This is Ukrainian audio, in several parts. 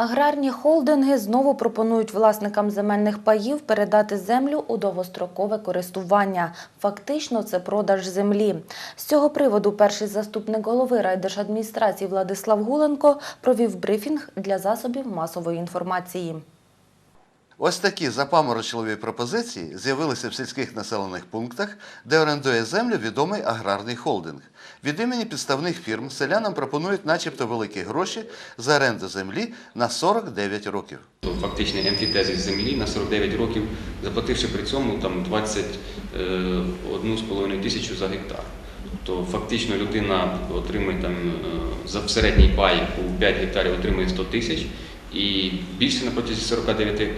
Аграрні холдинги знову пропонують власникам земельних паїв передати землю у довгострокове користування. Фактично, це продаж землі. З цього приводу перший заступник голови райдержадміністрації Владислав Гуленко провів брифінг для засобів масової інформації. Ось такі запаморочливі пропозиції з'явилися в сільських населених пунктах, де орендує землю відомий аграрний холдинг. Від імені підставних фірм селянам пропонують начебто великі гроші за оренду землі на 49 років. То фактичний антитезис землі на 49 років, заплативши при цьому там 21,5 тисячу за гектар. То фактично людина отримує там е, за середній пай у 5 гектарів отримує 100 тисяч, і більше на протязі 49 е,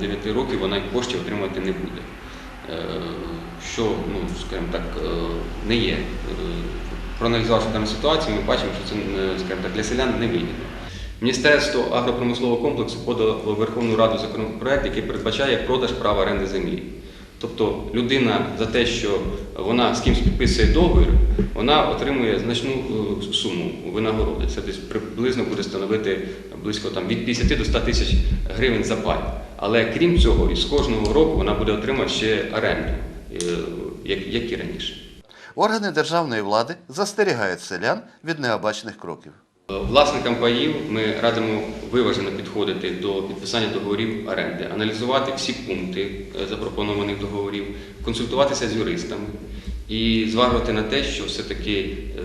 9 років вона коштів отримувати не буде. Е, Що, ну скажімо так, е, не є. Е, Проаналізувавши дану ситуацію, ми бачимо, що це е, скажімо так, для селян не вигідно. Міністерство агропромислового комплексу подало Верховну Раду законопроект, який передбачає продаж права оренди землі. Тобто людина за те, що вона з кимось підписує договір, вона отримує значну е, суму винагороди. Це десь приблизно буде становити близько там, від 50 до 100 тисяч гривень за пай. Але крім цього, із кожного року вона буде отримувати ще оренду, е, як і раніше. Органи державної влади застерігають селян від необачних кроків. Власникам паїв ми радимо виважено підходити до підписання договорів оренди, аналізувати всі пункти е, запропонованих договорів, консультуватися з юристами і зважувати на те, що все-таки е,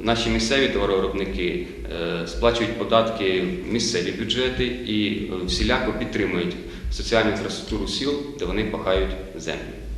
наші місцеві товаровиробники е, сплачують податки в місцеві бюджети і всіляко підтримують соціальну інфраструктуру сіл, де вони пахають землю.